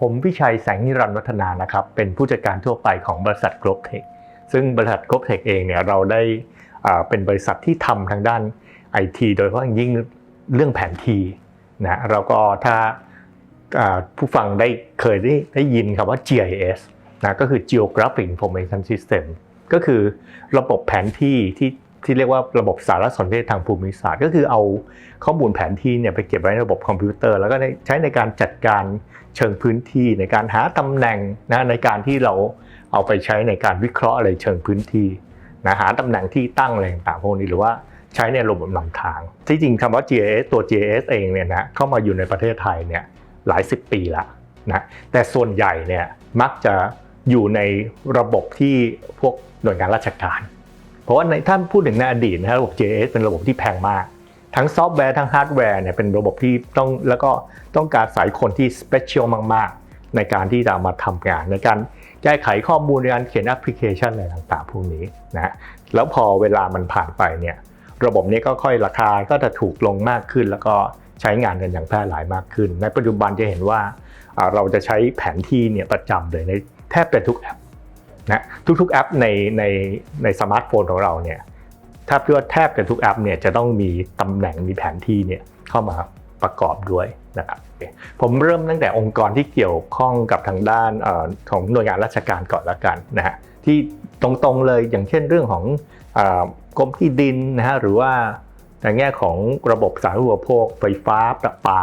ผมพิชัยแสงนิรันดร์วัฒนานะครับ เป็นผู้จัดการทั่วไปของบริษัท Globetech ซึ่งบริษัท Globetech เองเนี่ยเราได้เป็นบริษัทที่ทำทางด้าน IT โดยเฉพาะยิ่งเรื่องแผนที่นะเราก็ถ้าอ่าผู้ฟังได้เคยได้ได้ยินคำว่า GIS นะก็คือ Geographic Information System ก็คือระบบแผนที่ที่ ที่เรียกว่าระบบสารสนเทศทางภูมิศาสตร์ ก็คือเอาข้อมูลแผนที่เนี่ยไปเก็บไว้ในระบบคอมพิวเตอร์ แล้วก็ใช้ในการจัดการเชิงพื้นที่ในการหาตำแหน่งนะในการที่เราเอาไปใช้ในการวิเคราะห์อะไรเชิงพื้นที่นะหาตำแหน่งที่ตั้งอะไรต่างๆพวกนี้หรือว่าใช้ในระบบนำทาง ที่จริงคำว่า GIS ตัว GIS เองเนี่ยนะเข้ามาอยู่ในประเทศไทยเนี่ยหลายสิบปีละนะแต่ส่วนใหญ่เนี่ยมักจะอยู่ในระบบที่พวกหน่วยงานราชการ เพราะว่าในถ้าพูดถึงในอดีตนะฮะระบบ JS เป็นระบบที่แพงมาก ทั้งซอฟต์แวร์ทั้งฮาร์ดแวร์เนี่ยเป็นระบบที่ต้องแล้วก็ต้องการสายคนที่สเปเชียลมาก ๆ ในการที่จะมาทำงาน ในการแก้ไขข้อมูลในการเขียนแอปพลิเคชันอะไรต่างๆพวกนี้นะแล้วพอเวลามันผ่านไปเนี่ยระบบนี้ก็ค่อยราคาก็จะถูกลงมากขึ้น แล้วก็ใช้งานกันอย่างแพร่หลายมากขึ้น ในปัจจุบันจะเห็นว่าเราจะใช้แผนที่เนี่ยประจำเลยในแทบจะทุกแอป นะทุกๆแอปในในในสมาร์ทโฟนของเราเนี่ยถ้าเพื่อแทบจะทุกแอปเนี่ยจะต้องมีตำแหน่งมีแผนที่เนี่ยเข้ามาประกอบด้วยนะครับผมเริ่มตั้งแต่องค์กรที่เกี่ยวข้องกับทางด้านอของหน่วยงานราชการก่อนละกันนะฮะที่ตรงๆเลยอย่างเช่นเรื่องของอกรมที่ดินนะฮะหรือว่าในแง่ของระบบสาธารณูปโภคไฟฟ้าประปา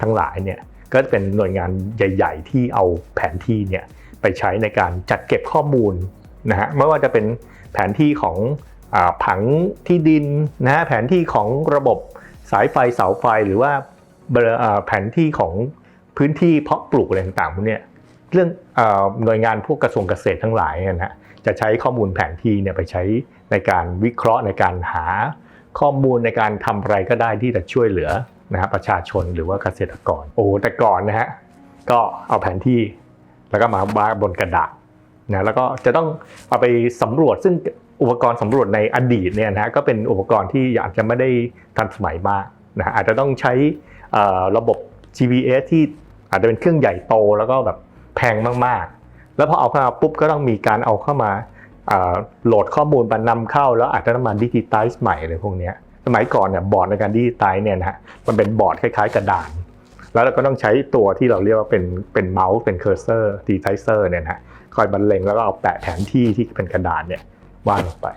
ทั้งหลายเนี่ยก็เป็นหน่วยงานใหญ่ ๆ ที่เอาแผนที่เนี่ย ไปใช้ในการจัดเก็บข้อมูลนะฮะไม่ว่าจะเป็นแผนที่ของอผังที่ดินนะฮะแผนที่ของระบบสายไฟเสาไฟหรือว่าแผนที่ของพื้นที่เพาะปลูกอะไรต่างๆพวกเนี้ยเรื่องหน่วยงานพวกกระทรวงเกษตรทั้งหลายเนี่ยนะฮะจะใช้ข้อมูลแผนที่เนี่ยไปใช้ในการวิเคราะห์ในการหาข้อมูลในการทำอะไรก็ได้ที่จะช่วยเหลือนะฮะประชาชนหรือว่าเกษตรกรโอ้แต่ก่อนนะฮะก็เอาแผนที่ แล้วก็มาวาดบนกระดาษนะแล้วก็จะต้องเอาไปสำรวจซึ่งอุปกรณ์สำรวจในอดีตเนี่ยนะฮะก็เป็นอุปกรณ์ที่อาจจะไม่ได้ทันสมัยมากนะอาจจะต้องใช้ระบบ GPS ที่อาจจะเป็นเครื่องใหญ่โตแล้วก็แบบแพงมากๆ แล้วพอเอาเข้ามาปุ๊บก็ต้องมีการเอาเข้ามาโหลดข้อมูลมานำเข้า แล้วอาจจะต้องมาดิจิตอลใหม่เลยพวกนี้สมัยก่อนเนี่ยบอร์ดในการดิจิตอลเนี่ยนะฮะมันเป็นบอร์ดคล้ายๆ กระดาน แล้วเราก็ต้องใช้ตัวที่เราเรียกว่าเป็นเป็นเมาส์เป็นเคอร์เซอร์ดีไทเซอร์เนี่ยนะคอยบรรเลงแล้วก็เอาแปะแผนที่ที่เป็นกระดาษเนี่ยวาดลงไป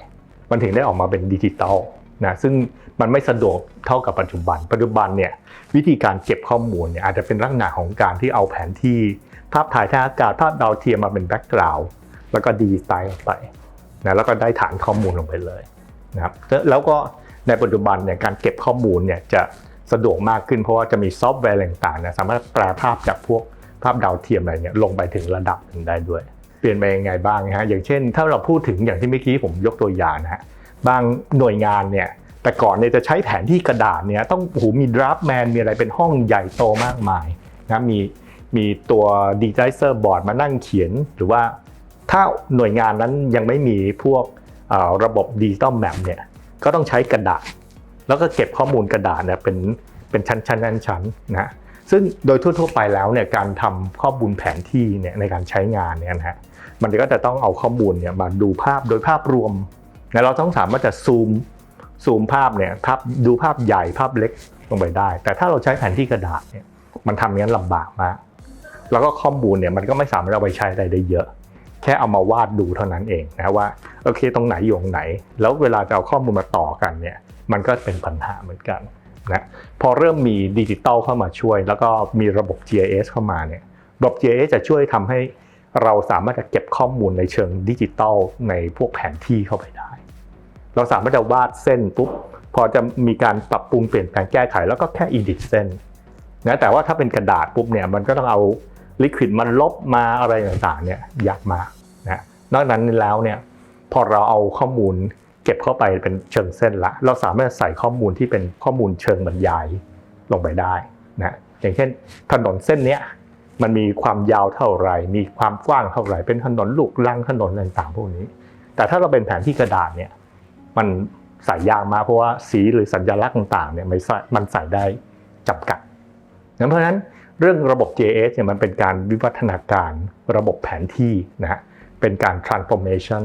มันถึงได้ออกมาเป็นดิจิตอลนะซึ่งมันไม่สะดวกเท่ากับปัจจุบัน ปัจจุบันเนี่ยวิธีการเก็บข้อมูลเนี่ยอาจจะเป็นลักษณะของการที่เอาแผนที่ ภาพถ่ายทางอากาศภาพดาวเทียมมาเป็นแบ็กกราวด์แล้วก็ดีไซน์ลงไปนะแล้วก็ได้ฐานข้อมูลลงไปเลยนะครับแล้วก็ในปัจจุบันเนี่ยการเก็บข้อมูลเนี่ยจะ สะดวกมากขึ้นเพราะว่าจะมีซอฟต์แวร์ต่างๆนี่ยสามารถแปลภาพจากพวกภาพดาวเทียมอะไรเนี่ยลงไปถึงระดับหนึ่งได้ด้วย เปลี่ยนไปยังไงบ้างฮะอย่างเช่น ถ้าเราพูดถึงอย่างที่เมื่อกี้ผมยกตัวอย่างนะฮะบางหน่วยงานเนี่ยแต่ก่อนเนี่ยจะใช้แผนที่กระดาษเนี่ยต้องโอ้โหมีดราฟแมนมีอะไรเป็นห้องใหญ่โตมากมายนะมีมีตัวดีไซเซอร์บอร์ดมานั่งเขียน หรือว่าถ้าหน่วยงานนั้นยังไม่มีพวกระบบดิจิตอลแมปเนี่ยก็ต้องใช้กระดาษ แล้วก็เก็บข้อมูลกระดาษเนี่ยเป็นเป็นชั้นชั้นชั้นชั้นนะซึ่งโดยทั่ว ๆ ไปแล้วเนี่ยการทำข้อมูลแผนที่เนี่ยในการใช้งานเนี่ยนะฮะมันก็จะต้องเอาข้อมูลเนี่ยมาดูภาพโดยภาพรวมนะเราต้องสามารถจะซูมซูมภาพเนี่ยภาพดูภาพใหญ่ภาพเล็กลงไปได้ แต่ถ้าเราใช้แผนที่กระดาษเนี่ยมันทำงั้นลำบากมาก แล้วก็ข้อมูลเนี่ยมันก็ไม่สามารถเอาไปใช้อะไรได้เยอะ แค่เอามาวาดดูเท่านั้นเองนะว่าโอเคตรงไหนอยู่ตรงไหน แล้วเวลาจะเอาข้อมูลมาต่อกันเนี่ย มันก็เป็นปัญหาเหมือนกันนะพอเริ่มมีดิจิตอลเข้ามาช่วย แล้วก็มีระบบ GIS เข้ามาเนี่ยระบบ GIS จะช่วยทำให้เราสามารถจะเก็บข้อมูลในเชิงดิจิตอลในพวกแผนที่เข้าไปได้ เราสามารถจะวาดเส้นปุ๊บพอจะมีการปรับปรุงเปลี่ยนแปลงแก้ไขแล้วก็แค่ edit เส้นนะแต่ว่าถ้าเป็นกระดาษปุ๊บเนี่ยมันก็ต้องเอาลิควิดมันลบมาอะไรต่างๆเนี่ยยากมากนะนอกนั้นแล้วเนี่ยพอเราเอาข้อมูล ก็บเข้าไปเป็นเชิงเส้นละ เราสามารถใส่ข้อมูลที่เป็นข้อมูลเชิงบรรยายลงไปได้นะอย่างเช่น ถนนเส้นเนี้ยมันมีความยาวเท่าไหร่ มีความกว้างเท่าไหร่ เป็นถนนลูกลังถนนอะไรต่างๆพวกนี้ แต่ถ้าเราเป็นแผนที่กระดาษเนี่ยมันใส่ยากมากเพราะว่าสีหรือสัญลักษณ์ต่างๆเนี่ยมันใส่มันใส่ได้จำกัดเพราะฉะนั้นเรื่องระบบ GIS เนี่ยมันเป็นการวิวัฒนาการระบบแผนที่นะฮะเป็นการ transformation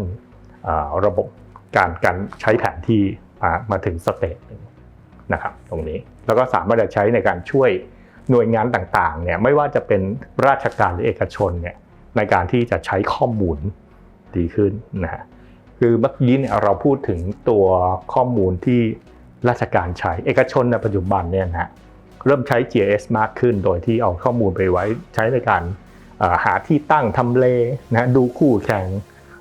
ระบบ การการใช้แผนที่มามาถึงสเตจหนึ่งนะครับตรงนี้แล้วก็สามารถจะใช้ในการช่วยหน่วยงานต่างๆเนี่ยไม่ว่าจะเป็นราชการหรือเอกชนเนี่ยในการที่จะใช้ข้อมูลดีขึ้นนะฮะคือเมื่อกี้เนี่ยเราพูดถึงตัวข้อมูลที่ราชการใช้เอกชนในปัจจุบันเนี่ยนะฮะเริ่มใช้ GIS มากขึ้น โดยที่เอาข้อมูลไปไว้ใช้ในการหาที่ตั้งทำเลนะดูคู่แข่ง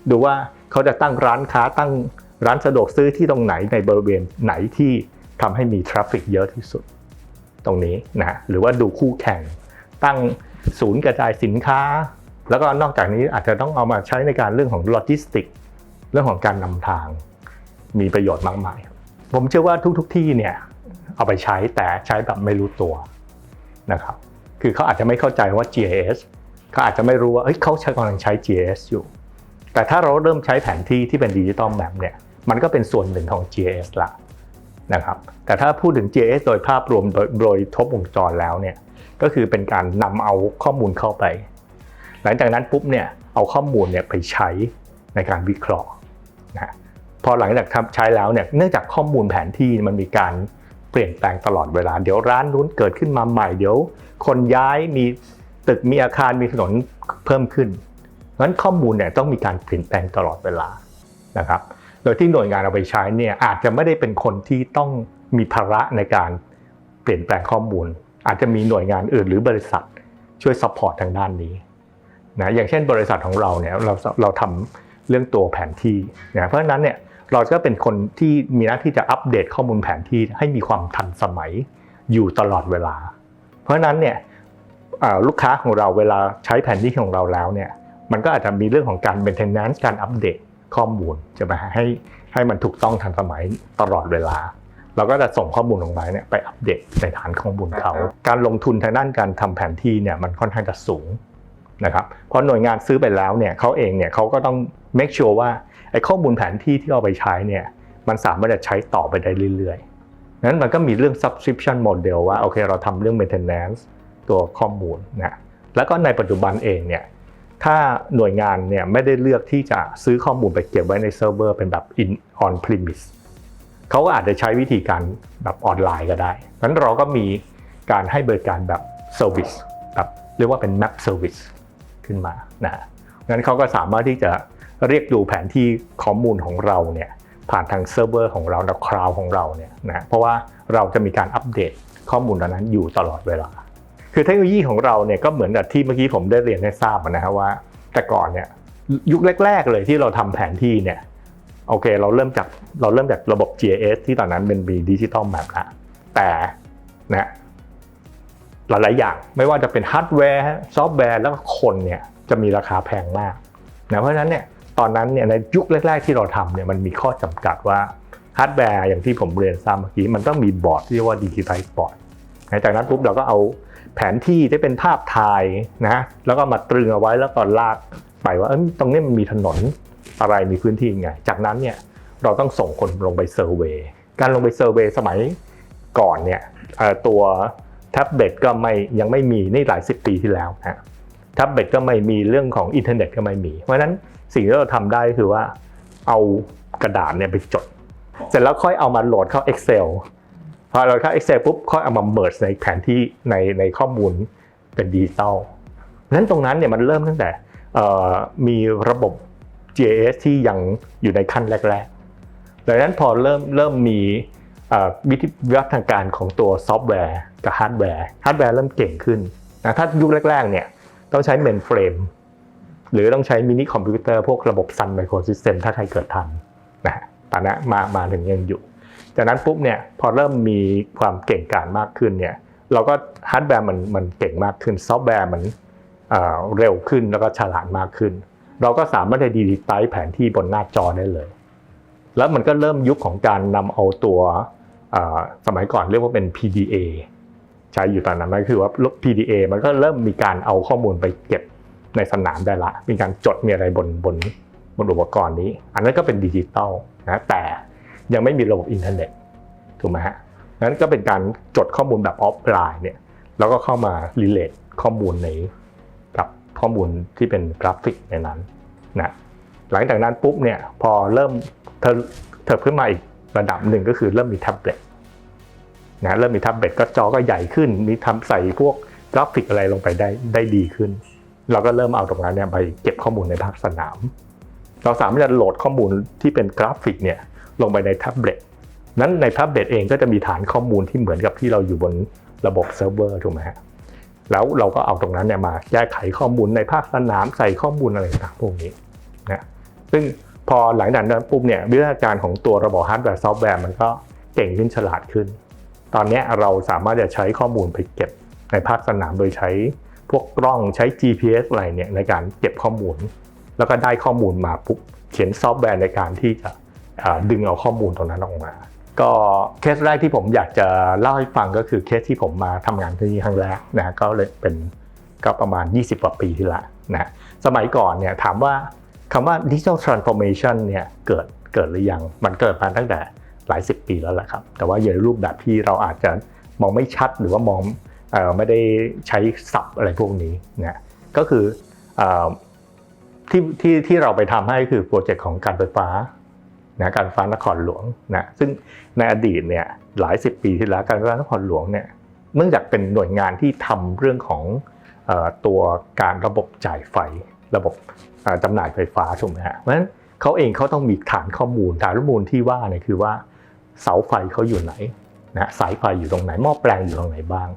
ดูว่าเขาจะตั้งร้านค้าตั้ง ร้านสะดวกซื้อที่ตรงไหนในบริเวณไหนที่ทำให้มีทราฟฟิกเยอะที่สุด ตรงนี้นะหรือว่าดูคู่แข่ง ตั้งศูนย์กระจายสินค้า แล้วก็นอกจากนี้อาจจะต้องเอามาใช้ในการเรื่องของโลจิสติก เรื่องของการนำทาง มีประโยชน์มากมาย ผมเชื่อว่าทุก ๆ ที่เนี่ยเอาไปใช้แต่ใช้แบบไม่รู้ตัวนะครับคือเขาอาจจะไม่เข้าใจว่า GIS เขาอาจจะไม่รู้ว่าเอ้ยเขาใช้กำลังใช้ GIS อยู่ แต่ถ้าเราเริ่มใช้แผนที่ที่เป็นดิจิตอลแมปเนี่ยมันก็เป็นส่วนหนึ่งของ GIS ละนะครับแต่ถ้าพูดถึง GIS โดยภาพรวมโดยโดยทบวงจรแล้วเนี่ยก็คือเป็นการนำเอาข้อมูลเข้าไป หลังจากนั้นปุ๊บเนี่ยเอาข้อมูลเนี่ยไปใช้ในการวิเคราะห์นะพอหลังจากทำใช้แล้วเนี่ยเนื่องจากข้อมูลแผนที่มันมีการเปลี่ยนแปลงตลอดเวลา เดี๋ยวร้านนู้นเกิดขึ้นมาใหม่ เดี๋ยว คนย้ายมีตึกมีอาคารมีถนนเพิ่มขึ้น เพราะฉะนั้นข้อมูลเนี่ยต้องมีการเปลี่ยนแปลงตลอดเวลานะครับ โดยที่หน่วยงานเอาไปใช้เนี่ยอาจจะไม่ได้เป็นคนที่ต้องมีภาระในการเปลี่ยนแปลงข้อมูล อาจจะมีหน่วยงานอื่นหรือบริษัทช่วยซัพพอร์ตทางด้านนี้นะอย่างเช่นบริษัทของเราเนี่ยเราเราทำเรื่องตัวแผนที่นะเพราะฉะนั้นเนี่ยเราก็เป็นคนที่มีหน้าที่จะอัปเดตข้อมูลแผนที่ให้มีความทันสมัยอยู่ตลอดเวลา เพราะฉะนั้นเนี่ยลูกค้าของเราเวลาใช้แผนที่ของเราแล้วเนี่ย มันก็อาจจะมีเรื่องของการ maintenance การอัปเดตข้อมูลใช่ไหมฮะให้ให้มันถูกต้องทันสมัยตลอดเวลา เราก็จะส่งข้อมูลลงไปเนี่ยไปอัปเดตในฐานข้อมูลเขา การลงทุนทางด้านการทำแผนที่เนี่ยมันค่อนข้างจะสูงนะครับเพราะหน่วยงานซื้อไปแล้วเนี่ยเขาเองเนี่ยเขาก็ต้อง make sure ว่าไอ้ข้อมูลแผนที่ที่เอาไปใช้เนี่ยมันสามารถจะใช้ต่อไปได้เรื่อยๆนั้นมันก็มีเรื่อง subscription model ว่าโอเคเราทำเรื่อง maintenance ตัวข้อมูลนะแล้วก็ในปัจจุบันเองเนี่ย ถ้าหน่วยงานเนี่ยไม่ได้เลือกที่จะซื้อข้อมูลไปเก็บไว้ในเซิร์ฟเวอร์เป็นแบบ in on premise เขาก็อาจจะใช้วิธีการแบบออนไลน์ก็ได้นั้นเราก็มีการให้บริการแบบ service แบบเรียกว่าเป็น map service ขึ้นมานะงั้นเขาก็สามารถที่จะเรียกดูแผนที่ข้อมูลของเราเนี่ยผ่านทางเซิร์ฟเวอร์ของเราในคลาวของเราเนี่ยนะเพราะว่าเราจะมีการอัปเดตข้อมูลนั้นอยู่ตลอดเวลา คือเทคโนโลยีของเราเนี่ยก็เหมือนกับที่เมื่อกี้ผมได้เรียนให้ทราบนะฮะว่า แต่ก่อนเนี่ยยุคแรก ๆ เลยที่เราทำแผนที่เนี่ยโอเคเราเริ่มจากเราเริ่มจากระบบ GIS ที่ตอนนั้นเป็นมีดิจิตอลแมปละแต่นะหลาย ๆ อย่างไม่ว่าจะเป็นฮาร์ดแวร์ซอฟต์แวร์แล้วก็คนเนี่ยจะมีราคาแพงมากนะเพราะฉะนั้นเนี่ยตอนนั้นเนี่ยในยุคแรก ๆ ที่เราทำเนี่ยมันมีข้อจำกัดว่าฮาร์ดแวร์อย่างที่ผมเรียนทราบเมื่อกี้มันต้องมีบอร์ดที่เรียกว่าดิจิทัลบอร์ดจากนั้นปุ๊บเราก็เอา แผนที่ที่เป็นภาพถ่ายนะแล้วก็มาตรึงเอาไว้แล้วก็ลากไปว่าเอ้ยตรงนี้มันมีถนนอะไรมีพื้นที่ยังไง จากนั้นเนี่ยเราต้องส่งคนลงไปเซอร์เวยการลงไปเซอร์เวยสมัยก่อนเนี่ยตัวแท็บเล็ตก็ไม่ยังไม่มีนี่หลายสิบปีที่แล้วนะแท็บเล็ตก็ไม่มีเรื่องของอินเทอร์เน็ตก็ไม่มี เพราะฉะนั้นสิ่งที่เราทำได้คือว่าเอากระดาษเนี่ยไปจด เสร็จแล้วค่อยเอามาโหลดเข้า Excel พอเราเข้า Excel ปุ๊บค่อยเอามา merge ในแผนที่ในในข้อมูลเป็นดิจิตอลนั้นตรงนั้นเนี่ยมันเริ่มตั้งแต่มีระบบ GIS ที่ยังอยู่ในขั้นแรกๆดังนั้นพอเริ่มเริ่มมีวิธีวิวัฒนาการของตัวซอฟต์แวร์กับฮาร์ดแวร์ฮาร์ดแวร์เริ่มเก่งขึ้นนะถ้ายุคแรกๆเนี่ยต้องใช้เมนเฟรมหรือต้องใช้มินิคอมพิวเตอร์พวกระบบซันไมโครซิสเต็มถ้าใครเกิดทันนะฮะตอนนี้มามาถึงยังอยู่ จากนั้นปุ๊บเนี่ยพอเริ่มมีความเก่งกาจมากขึ้นเนี่ยเราก็ฮาร์ดแวร์มันมันเก่งมากขึ้นซอฟต์แวร์มันเอ่อเร็วขึ้นแล้วก็ฉลาดมากขึ้น เราก็สามารถจะดีดีไตแผนที่บนหน้าจอได้เลย แล้วมันก็เริ่มยุคของการนำเอาตัวสมัยก่อนเรียกว่าเป็น PDA ใช้อยู่ตอนนั้นก็คือว่า PDA มันก็เริ่มมีการเอาข้อมูลไปเก็บในสนามได้ละ มีการจดมีอะไรบนบนบนอุปกรณ์นี้ อันนั้นก็เป็นดิจิตอลนะแต่ ยังไม่มีระบบอินเทอร์เน็ตถูกไหมฮะนั้นก็เป็นการจดข้อมูลแบบออฟไลน์เนี่ยแล้วก็เข้ามารีเลทข้อมูลในกับข้อมูลที่เป็นกราฟิกในนั้นนะหลังจากนั้นปุ๊บเนี่ยพอเริ่มเธอเถิบขึ้นมาอีกระดับหนึ่งก็คือเริ่มมีแท็บเล็ตนะเริ่มมีแท็บเล็ตก็จอก็ใหญ่ขึ้น มีทำใส่พวกกราฟิกอะไรลงไปได้ได้ดีขึ้น เราก็เริ่มเอาตรงนั้นเนี่ยไปเก็บข้อมูลในภาคสนาม เราสามารถจะโหลดข้อมูลที่เป็นกราฟิกเนี่ย ลงไปในแท็บเล็ตนั้นในแท็บเล็ตเองก็จะมีฐานข้อมูลที่เหมือนกับที่เราอยู่บนระบบเซิร์ฟเวอร์ถูกไหมฮะแล้วเราก็เอาตรงนั้นเนี่ยมาแก้ไขข้อมูลในภาคสนามใส่ข้อมูลอะไรต่างๆพวกนี้นะซึ่งพอหลังจากนั้นปุ๊บเนี่ยวิทยาการของตัวระบบฮาร์ดแวร์ซอฟต์แวร์มันก็เก่งขึ้นฉลาดขึ้น ตอนนี้เราสามารถจะใช้ข้อมูลไปเก็บในภาคสนามโดยใช้พวกกล้องใช้ GPS อะไรเนี่ยในการเก็บข้อมูล แล้วก็ได้ข้อมูลมาปุ๊บเขียนซอฟต์แวร์ในการที่จะ ดึงเอาข้อมูลตรงนั้นออกมา ก็เคสแรกที่ผมอยากจะเล่าให้ฟังก็คือเคสที่ผมมาทำงานที่นี่ครั้งแรกนะก็เลยเป็นก็ประมาณ 20กว่าปีที่ละนะสมัยก่อนเนี่ยถามว่าคำว่า digital transformation เนี่ยเกิดเกิดหรือยังมันเกิดมาตั้งแต่หลายสิบปีแล้วแหละครับ แต่ว่าอยู่ในรูปแบบที่เราอาจจะมองไม่ชัดหรือว่ามองอไม่ได้ใช้ศัพท์อะไรพวกนี้นะก็คือออที่ที่ที่เราไปทำให้คือโปรเจกต์ของการไฟฟ้า นะการฟ้านครหลวงนะซึ่งในอดีตเนี่ยหลายสิบปีที่แล้วการฟ้านครหลวงเนี่ยเนื่องจากเป็นหน่วยงานที่ทำเรื่องของอตัวการระบบจ่ายไฟ ระบบเอ่อจำหน่ายไฟฟ้าถูกไหมฮะเพราะฉะนั้นเขาเองเขาต้องมีฐานข้อมูลฐานข้อมูลที่ว่าเนี่ยคือว่าเสาไฟเขาอยู่ไหนนะสายไฟอยู่ตรงไหนหม้อแปลงอยู่ตรงไหนบ้าง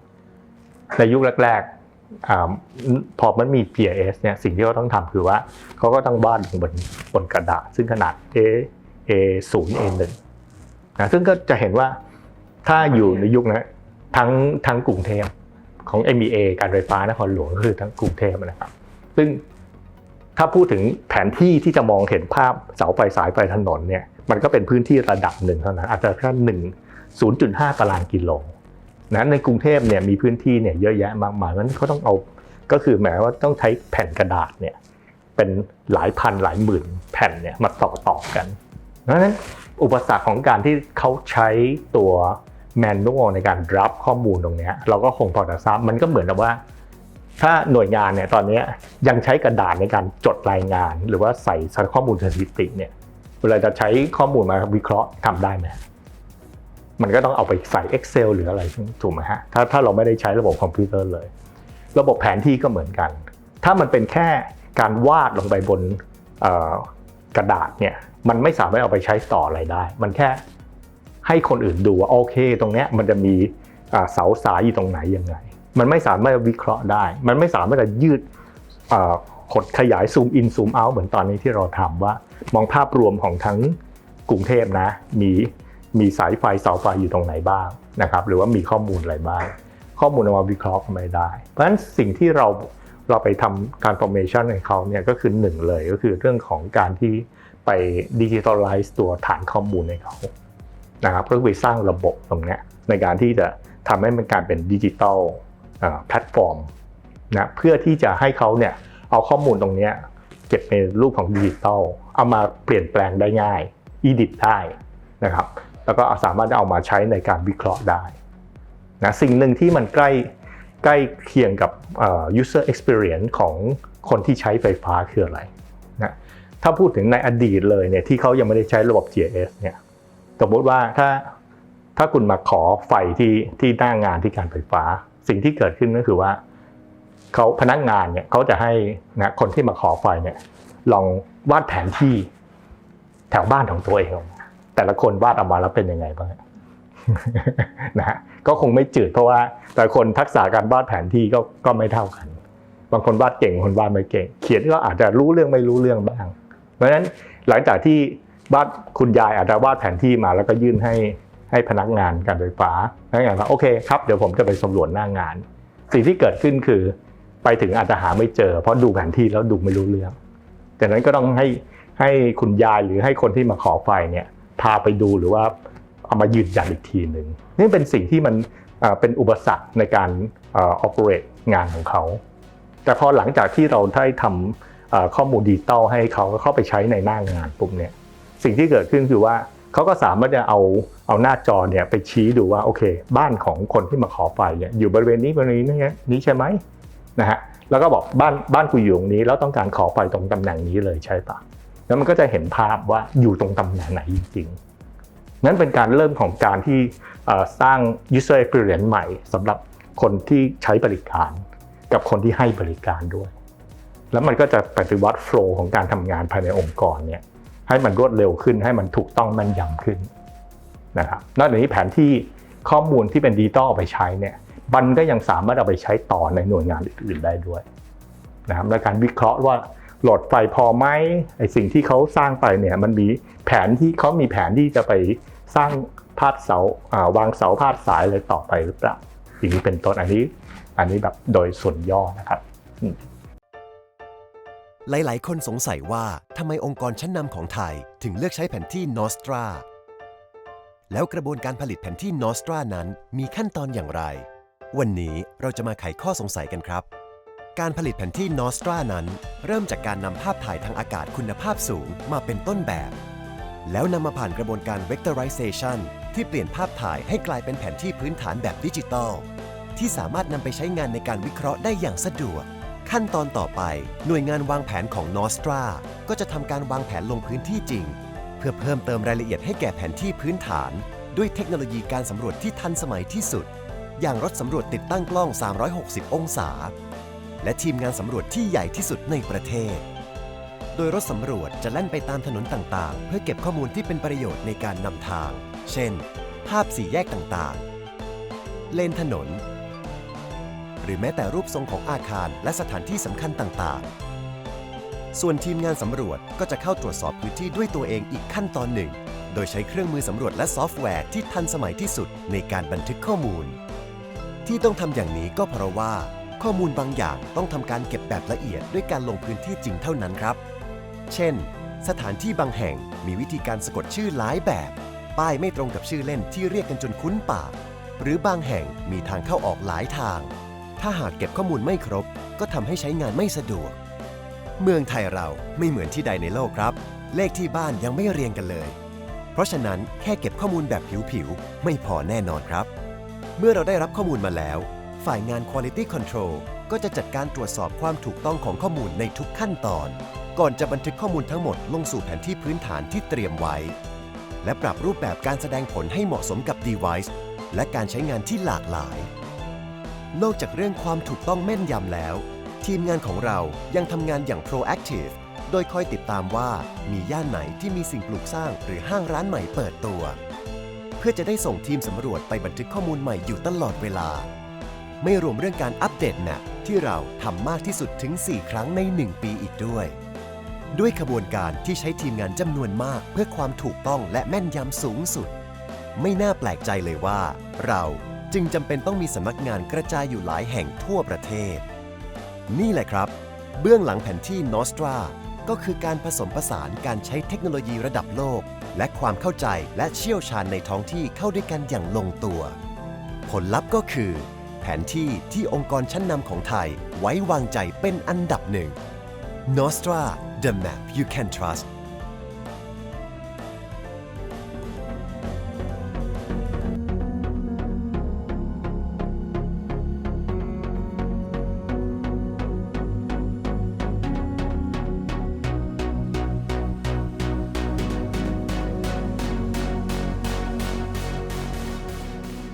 ในยุคแรกๆอพอมันมี GIS เนี่ยสิ่งที่เขาต้องทำคือว่าเขาก็ต้องวาดลงบนบนกระดาษ ซึ่งขนาด A A 0 A 1 นะซึ่งก็จะเห็นว่าถ้าอยู่ในยุคนั้นทั้งทั้งกรุงเทพของ MEA การไฟฟ้านครหลวงก็คือทั้งกรุงเทพนะครับ ซึ่งถ้าพูดถึงแผนที่ที่จะมองเห็นภาพเสาไฟสายไฟถนนเนี่ยมันก็เป็นพื้นที่ระดับหนึ่งเท่านั้นอาจจะแค่หนึ่งศูนย์จุดห้าตารางกิโลนะในกรุงเทพเนี่ยมีพื้นที่เนี่ยเยอะแยะมากมายนั้นเขาต้องเอาก็คือหมายว่าต้องใช้แผ่นกระดาษเนี่ยเป็นหลายพันหลายหมื่นแผ่นเนี่ยมาต่อต่อกัน เพราะฉะนั้นอุปสรรคของการที่เขาใช้ตัวแมนนวลในการรับข้อมูลตรงนี้เราก็คงพอจะทราบมันก็เหมือนกับว่า ถ้าหน่วยงานเนี่ยตอนนี้ยังใช้กระดาษในการจดรายงาน หรือว่าใส่ข้อมูลสถิติเนี่ยเวลาจะใช้ข้อมูลมาวิเคราะห์ทำได้ไหมมันก็ต้องเอาไปใส่ Excel หรืออะไรถูกไหมฮะถ้าถ้าเราไม่ได้ใช้ระบบคอมพิวเตอร์เลย ระบบแผนที่ก็เหมือนกัน ถ้ามันเป็นแค่การวาดลงไปบนกระดาษเนี่ย มันไม่สามารถเอาไปใช้ต่ออะไรได้ มันแค่ให้คนอื่นดูว่าโอเค ตรงเนี้ยมันจะมีเสาสายอยู่ตรงไหนยังไง มันไม่สามารถวิเคราะห์ได้ มันไม่สามารถจะยืดขดขยายซูมอินซูมเอาเหมือนตอนนี้ที่เราทำว่า มองภาพรวมของทั้งกรุงเทพนะ มีมีสายไฟเสาไฟอยู่ตรงไหนบ้างนะครับ หรือว่ามีข้อมูลอะไรบ้าง ข้อมูลเอามาวิเคราะห์ก็ไม่ได้ เพราะฉะนั้นสิ่งที่เราเราไปทำการ formation ในเขาเนี่ยก็คือหนึ่งเลยก็คือเรื่องของการที่ ไปดิจิทัลไลซ์ตัวฐานข้อมูลในเขานะครับก็คือไปสร้างระบบตรงนี้ในการที่จะทำให้มันการเป็นดิจิทัลแพลตฟอร์มนะเพื่อที่จะให้เขาเนี่ยเอาข้อมูลตรงนี้เก็บในรูปของดิจิทัลเอามาเปลี่ยนแปลงได้ง่ายอีดิทได้นะครับแล้วก็สามารถเอามาใช้ในการวิเคราะห์ได้นะสิ่งหนึ่งที่มันใกล้ใกล้เคียงกับ user experience ของคนที่ใช้ไฟฟ้าคืออะไร ถ้าพูดถึงในอดีตเลยเนี่ยที่เขายังไม่ได้ใช้ระบบ GIS เนี่ยสมมติว่าถ้าถ้าคุณมาขอไฟที่ที่หน้างานที่การไฟฟ้า สิ่งที่เกิดขึ้นก็คือว่าเขาพนักงานเนี่ยเขาจะให้นะคนที่มาขอไฟเนี่ยลองวาดแผนที่แถวบ้านของตัวเอง แต่ละคนวาดออกมาแล้วเป็นยังไงบ้างนะฮะก็คงไม่จืดเพราะว่า แต่ละคนทักษะการวาดแผนที่ก็ก็ไม่เท่ากัน บางคนวาดเก่งคนวาดไม่เก่ง เขียนก็อาจจะรู้เรื่องไม่รู้เรื่องบ้าง เพราะฉะนั้นหลังจากที่วาดคุณยายอาจจะวาดแผนที่มาแล้วก็ยื่นให้ให้พนักงานการไฟฟ้าพนักงานว่าโอเคครับเดี๋ยวผมจะไปสำรวจหน้างาน สิ่งที่เกิดขึ้นคือ ไปถึงอาจจะหาไม่เจอ เพราะดูแผนที่แล้วดูไม่รู้เรื่องจากนั้นก็ต้องให้ให้คุณยายหรือให้คนที่มาขอไฟเนี่ยพาไปดูหรือว่าเอามายืนยันอีกทีหนึ่งนี่เป็นสิ่งที่มันเป็นอุปสรรคในการออ operate งานของเขา แต่พอหลังจากที่เราได้ทำ ข้อมูลดิจิตอลให้เขาเข้าไปใช้ในหน้างานปุ๊บเนี่ยสิ่งที่เกิดขึ้นคือว่าเขาก็สามารถจะเอาเอาหน้าจอเนี่ยไปชี้ดูว่าโอเค บ้านของคนที่มาขอไฟเนี่ยอยู่บริเวณนี้บริเวณนี้นี้ใช่ไหมนะฮะแล้วก็บอกบ้านบ้านกูอยู่ตรงนี้ แล้วต้องการขอไฟตรงตำแหน่งนี้เลยใช่ปะแล้วมันก็จะเห็นภาพว่าอยู่ตรงตำแหน่งไหนจริงๆนั้นเป็นการเริ่มของการที่สร้าง user experience ใหม่สำหรับคนที่ใช้บริการ กับคนที่ให้บริการด้วย แล้วมันก็จะปฏิวัติโฟล์ของการทำงานภายในองค์กรเนี่ยให้มันรวดเร็วขึ้นให้มันถูกต้องแม่นยำขึ้นนะครับนอกจากนี้แผนที่ข้อมูลที่เป็นดิจิตอลเอาไปใช้เนี่ยมันก็ยังสามารถเอาไปใช้ต่อในหน่วยงานอื่นๆได้ด้วยนะครับและการวิเคราะห์ว่าโหลดไฟพอไหมไอสิ่งที่เขาสร้างไปเนี่ยมันมีแผนที่เขามีแผนที่จะไปสร้างพาดเสาอ่าวางเสาพาดสายอะไรต่อไปหรือเปล่าอย่างนี้เป็นต้นอันนี้ อันนี้แบบโดยส่วนย่อนะครับ หลายๆ คนสงสัยว่าทำไมองค์กรชั้นนำของไทย ถึงเลือกใช้แผนที่ Nostra แล้วกระบวนการผลิตแผนที่ Nostra นั้นมีขั้นตอนอย่างไร วันนี้เราจะมาไขข้อสงสัยกันครับ การผลิตแผนที่ Nostra นั้น เริ่มจากการนำภาพถ่ายทางอากาศคุณภาพสูงมาเป็นต้นแบบ แล้วนำมาผ่านกระบวนการ Vectorization ที่เปลี่ยนภาพถ่ายให้กลายเป็นแผนที่พื้นฐานแบบดิจิตอลที่สามารถนำไปใช้งานในการวิเคราะห์ได้อย่างสะดวก ขั้นตอนต่อไปหน่วยงานวางแผนของ Nostra ก็จะทำการวางแผนลงพื้นที่จริง เพื่อเพิ่มเติมรายละเอียดให้แก่แผนที่พื้นฐาน ด้วยเทคโนโลยีการสำรวจที่ทันสมัยที่สุด อย่างรถสำรวจติดตั้งกล้อง 360 องศา และทีมงานสำรวจที่ใหญ่ที่สุดในประเทศ โดยรถสำรวจจะแล่นไปตามถนนต่างๆ เพื่อเก็บข้อมูลที่เป็นประโยชน์ในการนำทาง เช่น ภาพสี่แยกต่างๆ เลนถนน หรือแม้แต่รูปทรงของอาคารและสถานที่สำคัญต่างๆ ส่วนทีมงานสำรวจก็จะเข้าตรวจสอบพื้นที่ด้วยตัวเองอีกขั้นตอนหนึ่ง โดยใช้เครื่องมือสำรวจและซอฟต์แวร์ที่ทันสมัยที่สุดในการบันทึกข้อมูล ที่ต้องทำอย่างนี้ก็เพราะว่า ข้อมูลบางอย่างต้องทำการเก็บแบบละเอียดด้วยการลงพื้นที่จริงเท่านั้นครับ เช่น สถานที่บางแห่งมีวิธีการสะกดชื่อหลายแบบ ป้ายไม่ตรงกับชื่อเล่นที่เรียกกันจนคุ้นปากหรือบางแห่งมีทางเข้าออกหลายทาง ถ้าหากเก็บข้อมูลไม่ครบ ก็ทำให้ใช้งานไม่สะดวก เมืองไทยเราไม่เหมือนที่ใดในโลกครับ เลขที่บ้านยังไม่เรียงกันเลย เพราะฉะนั้นแค่เก็บข้อมูลแบบผิวๆไม่พอแน่นอนครับ เมื่อเราได้รับข้อมูลมาแล้ว ฝ่ายงาน Quality Control ก็จะจัดการตรวจสอบความถูกต้องของข้อมูลในทุกขั้นตอน ก่อนจะบันทึกข้อมูลทั้งหมดลงสู่แผนที่พื้นฐานที่เตรียมไว้ และปรับรูปแบบการแสดงผลให้เหมาะสมกับ device และการใช้งานที่หลากหลาย นอกจากเรื่องความถูกต้องแม่นยำแล้ว ทีมงานของเรายังทำงานอย่าง proactive โดยคอยติดตามว่ามีย่านไหนที่มีสิ่งปลูกสร้างหรือห้างร้านใหม่เปิดตัว เพื่อจะได้ส่งทีมสำรวจไปบันทึกข้อมูลใหม่อยู่ตลอดเวลา ไม่รวมเรื่องการอัปเดตแมปที่เราทำมากที่สุดถึง 4 ครั้งใน 1 ปีอีกด้วย ด้วยขบวนการที่ใช้ทีมงานจำนวนมากเพื่อความถูกต้องและแม่นยำสูงสุด ไม่น่าแปลกใจเลยว่า เรา จึงจำเป็นต้องมีสำนักงานกระจายอยู่หลายแห่งทั่วประเทศ นี่แหละครับ เบื้องหลังแผนที่ Nostra ก็คือการผสมผสานการใช้เทคโนโลยีระดับโลก และความเข้าใจและเชี่ยวชาญในท้องที่เข้าด้วยกันอย่างลงตัว ผลลัพธ์ก็คือ แผนที่ที่องค์กรชั้นนำของไทยไว้วางใจเป็นอันดับหนึ่ง Nostra the map you can trust